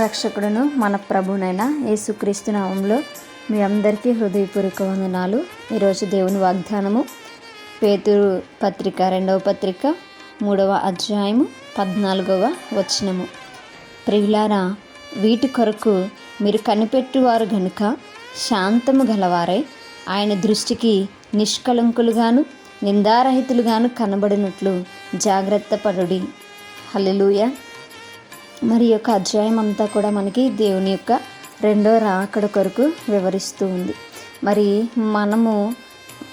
రక్షకుడును మన ప్రభునైన యేసుక్రీస్తు నామంలో మీ అందరికీ హృదయపూర్వక వందనాలు. ఈరోజు దేవుని వాగ్దానము పేతురు పత్రిక రెండవ పత్రిక మూడవ అధ్యాయము పద్నాలుగవ వచనము. ప్రియులారా వీటి కొరకు మీరు కనిపెట్టువారు గనుక శాంతము గలవారై ఆయన దృష్టికి నిష్కలంకులుగాను నిందారహితులుగాను కనబడినట్లు జాగ్రత్త పడుడి. హల్లెలూయా. మరి యొక్క అధ్యాయం అంతా కూడా మనకి దేవుని యొక్క రెండో రాకడ కొరకు వివరిస్తూ ఉంది. మరి మనము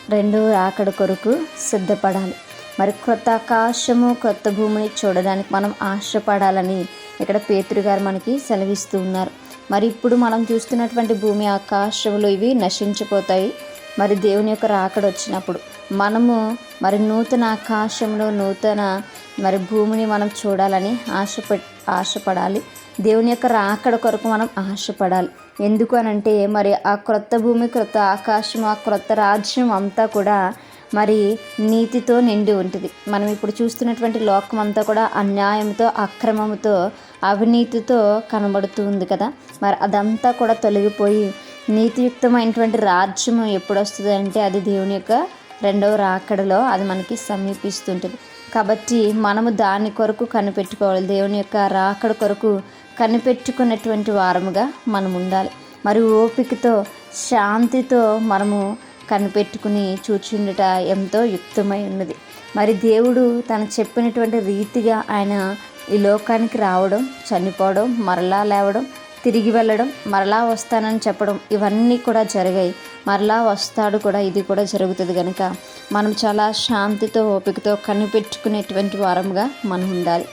రెండో రాకడ కొరకు సిద్ధపడాలి. మరి క్రొత్త ఆకాశము కొత్త భూమిని చూడడానికి మనం ఆశపడాలని ఇక్కడ పేతురు గారు మనకి సెలవిస్తూ ఉన్నారు. మరి ఇప్పుడు మనం చూస్తున్నటువంటి భూమి ఆకాశములు ఇవి నశించిపోతాయి. మరి దేవుని యొక్క రాకడ వచ్చినప్పుడు మనము మరి నూతన ఆకాశంలో నూతన మరి భూమిని మనం చూడాలని ఆశప ఆశపడాలి. దేవుని యొక్క రాకడ కొరకు మనం ఆశపడాలి. ఎందుకు అని అంటే మరి ఆ క్రొత్త భూమి క్రొత్త ఆకాశం ఆ క్రొత్త రాజ్యం అంతా కూడా మరి నీతితో నిండి ఉంటుంది. మనం ఇప్పుడు చూస్తున్నటువంటి లోకం అంతా కూడా అన్యాయంతో అక్రమంతో అవినీతితో కనబడుతుంది కదా. మరి అదంతా కూడా తొలగిపోయి నీతియుక్తమైనటువంటి రాజ్యం ఎప్పుడు వస్తుంది అంటే అది దేవుని యొక్క రెండవ రాకడలో అది మనకి సమీపిస్తుంటుంది. కాబట్టి మనము దాని కొరకు కనిపెట్టుకోవాలి. దేవుని యొక్క రాకడ కొరకు కనిపెట్టుకున్నటువంటి వారముగా మనం ఉండాలి. మరి ఓపికతో శాంతితో మనము కనిపెట్టుకుని చూచుండట ఎంతో యుక్తమై ఉన్నది. మరి దేవుడు తను చెప్పినటువంటి రీతిగా ఆయన ఈ లోకానికి రావడం చనిపోవడం మరలా లేవడం తిరిగి వెళ్ళడం మరలా వస్తానని చెప్పడం ఇవన్నీ కూడా జరిగాయి. మరలా వస్తాడు కూడా ఇది కూడా జరుగుతుంది కనుక మనం చాలా శాంతితో ఓపికతో కనిపెట్టుకునేటువంటి వారముగా మనం ఉండాలి.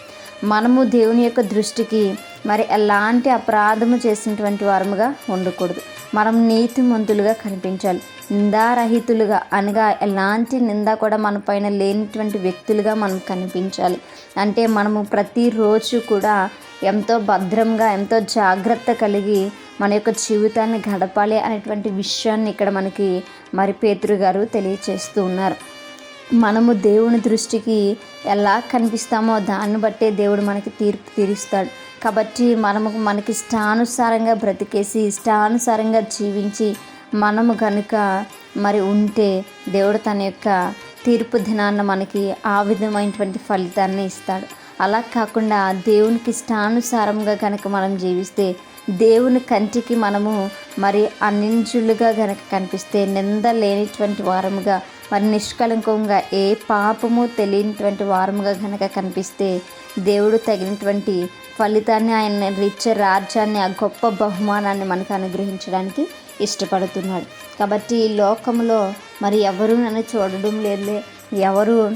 మనము దేవుని యొక్క దృష్టికి మరి ఎలాంటి అపరాధము చేసినటువంటి వారముగా ఉండకూడదు. మనం నీతిమంతులుగా కనిపించాలి. నిందారహితులుగా అనగా ఎలాంటి నింద కూడా మన పైన లేనిటువంటి వ్యక్తులుగా మనం కనిపించాలి. అంటే మనము ప్రతిరోజు కూడా ఎంతో భద్రంగా ఎంతో జాగ్రత్త కలిగి మన యొక్క జీవితాన్ని గడపాలి అనేటువంటి విషయాన్ని ఇక్కడ మనకి మరి పేతురు గారు తెలియచేస్తూ ఉన్నారు. మనము దేవుని దృష్టికి ఎలా కనిపిస్తామో దాన్ని బట్టే దేవుడు మనకి తీర్పు తీరుస్తాడు. కాబట్టి మనము మనకి ఇష్టానుసారంగా బ్రతికేసి ఇష్టానుసారంగా జీవించి మనము కనుక మరి ఉంటే దేవుడు తన యొక్క తీర్పు దినాన్న మనకి ఆ విధమైనటువంటి ఫలితాన్ని ఇస్తాడు. అలా కాకుండా దేవునికి ఇష్టానుసారంగా కనుక మనం జీవిస్తే దేవుని కంటికి మనము మరి అనింజులుగా కనుక కనిపిస్తే నింద లేనిటువంటి వారముగా మరి నిష్కలంకంగా ఏ పాపము తెలియనిటువంటి వారముగా కనుక కనిపిస్తే దేవుడు తగినటువంటి ఫలితాన్ని ఆయన రిచ్చ రాజ్యాన్ని ఆ గొప్ప బహుమానాన్ని మనకు అనుగ్రహించడానికి ఇష్టపడుతున్నాడు. కాబట్టి ఈ లోకంలో మరి ఎవరు నన్ను చూడడం లేదులే. ఎవరు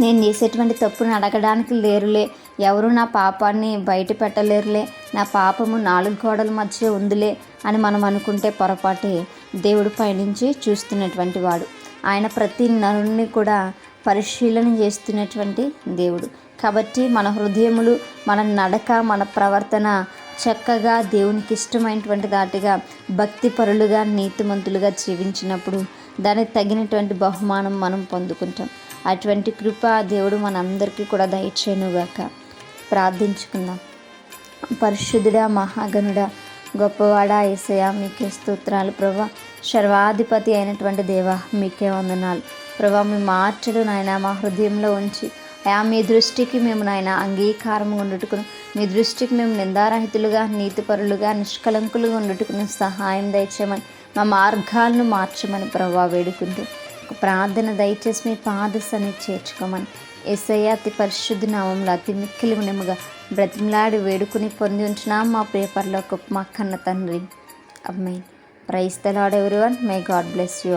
నేను చేసేటువంటి తప్పును అడగడానికి లేరులే. ఎవరు నా పాపాన్ని బయట పెట్టలేరులే నా పాపము నాలుగు గోడల మధ్య ఉందిలే అని మనం అనుకుంటే పొరపాటే. దేవుడు పైనుంచి చూస్తున్నటువంటి వాడు. ఆయన ప్రతి నరుణ్ణి కూడా పరిశీలన చేస్తున్నటువంటి దేవుడు. కాబట్టి మన హృదయములు మన నడక మన ప్రవర్తన చక్కగా దేవునికి ఇష్టమైనటువంటి దాటిగా భక్తిపరులుగా నీతిమంతులుగా జీవించినప్పుడు దానికి తగినటువంటి బహుమానం మనం పొందుకుంటాం. అటువంటి కృప దేవుడు మనందరికీ కూడా దయచేనుగాక ప్రార్థించుకుందాం. పరిశుద్ధుడా మహాగనుడా గొప్పవాడా ఏసయ మీకే స్తోత్రాలు ప్రభా. సర్వాధిపతి అయినటువంటి దేవ మీకే వందనాలు. ప్రభా మీ మార్చలు నాయన మా హృదయంలో ఉంచి అయా మీ దృష్టికి మేము నాయన అంగీకారం ఉండుటకును మీ దృష్టికి మేము నిందారహితులుగా నీతిపరులుగా నిష్కలంకులుగా ఉండుటకును సహాయం దయచేయమని మా మార్గాలను మార్చమని ప్రభా వేడుకుంటూ ప్రార్థన దయచేసి మీ పాదసని చేర్చుకోమని ఎస్ఐ అతి పరిశుద్ధి నామంలో అతి మిక్కిలి నెమ్మగా బ్రతిమలాడి వేడుకుని పొంది ఉంచిన మా పేపర్లో ఒక మా కన్న తండ్రి. అమ్మాయి praise every one may God bless you